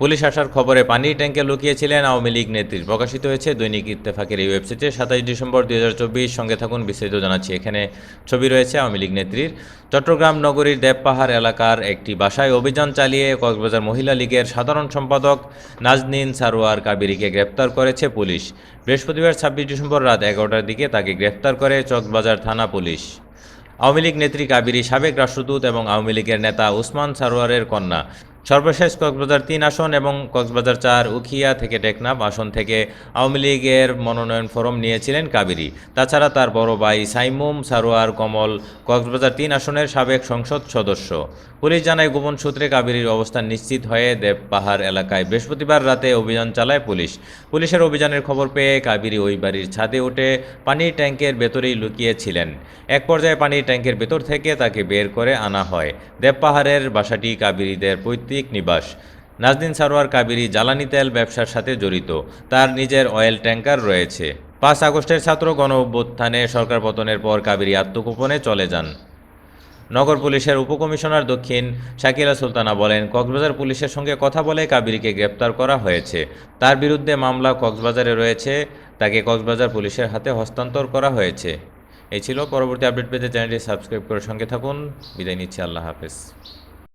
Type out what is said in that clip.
Police আসার খবরে পানির ট্যাঙ্কে লুকিয়েছিলেন আওয়ামী লীগ নেত্রী। প্রকাশিত হয়েছে দৈনিক ইত্তেফাকের এই ওয়েবসাইটে। সাতাশ ডিসেম্বর দুই হাজার চব্বিশ, সঙ্গে থাকুন বিস্তারিত জানাচ্ছি। এখানে ছবি রয়েছে আওয়ামী লীগ নেত্রীর। চট্টগ্রাম নগরীর দেবপাহাড় এলাকার একটি বাসায় অভিযান চালিয়ে কক্সবাজার মহিলা লীগের সাধারণ সম্পাদক নাজনীন সারোয়ার কাবিরিকে গ্রেপ্তার করেছে পুলিশ। বৃহস্পতিবার ছাব্বিশ ডিসেম্বর রাত এগারোটার দিকে তাকে গ্রেপ্তার করে চকবাজার থানা পুলিশ। আওয়ামী লীগ নেত্রী কাবিরি সাবেক রাষ্ট্রদূত এবং আওয়ামী লীগের নেতা উসমান সারোয়ারের কন্যা। সর্বশেষ কক্সবাজার তিন আসন এবং কক্সবাজার চার উখিয়া থেকে টেকনাফ আসন থেকে আওয়ামী লীগের মনোনয়ন ফরম নিয়েছিলেন কাবিরি। তাছাড়া তার বড় ভাই সাইমুম সারোয়ার কমল কক্সবাজার তিন আসনের সাবেক সংসদ সদস্য। পুলিশ জানায়, গোপন সূত্রে কাবেরীর অবস্থান নিশ্চিত হয়ে দেবপাহাড় এলাকায় বৃহস্পতিবার রাতে অভিযান চালায় পুলিশ। পুলিশের অভিযানের খবর পেয়ে কাবেরী ওই বাড়ির ছাদে উঠে পানির ট্যাঙ্কের ভেতরেই লুকিয়েছিলেন। এক পর্যায়ে পানির ট্যাঙ্কের ভেতর থেকে তাকে বের করে আনা হয়। দেবপাহাড়ের বাসাটি কাবেরীদের পৈতৃক নিবাস। নাজদিন সারোয়ার কাবেরী জ্বালানি তেল ব্যবসার সাথে জড়িত। তার নিজের অয়েল ট্যাঙ্কার রয়েছে। পাঁচ আগস্টের ছাত্র গণ অভ্যুত্থানে সরকার পতনের পর কাবেরী আত্মগোপনে চলে যান। নগর পুলিশের উপকমিশনার দক্ষিণ শাকিলা সুলতানা বলেন, কক্সবাজার পুলিশের সঙ্গে কথা বলে কাবিরকে গ্রেপ্তার করা হয়েছে। তার বিরুদ্ধে মামলা কক্সবাজারে রয়েছে। তাকে কক্সবাজার পুলিশের হাতে হস্তান্তর করা হয়েছে। এই ছিল পরবর্তী আপডেট পেতে চ্যানেলটি সাবস্ক্রাইব করে সঙ্গে থাকুন। বিদায় নিচ্ছি। আল্লাহ হাফেজ।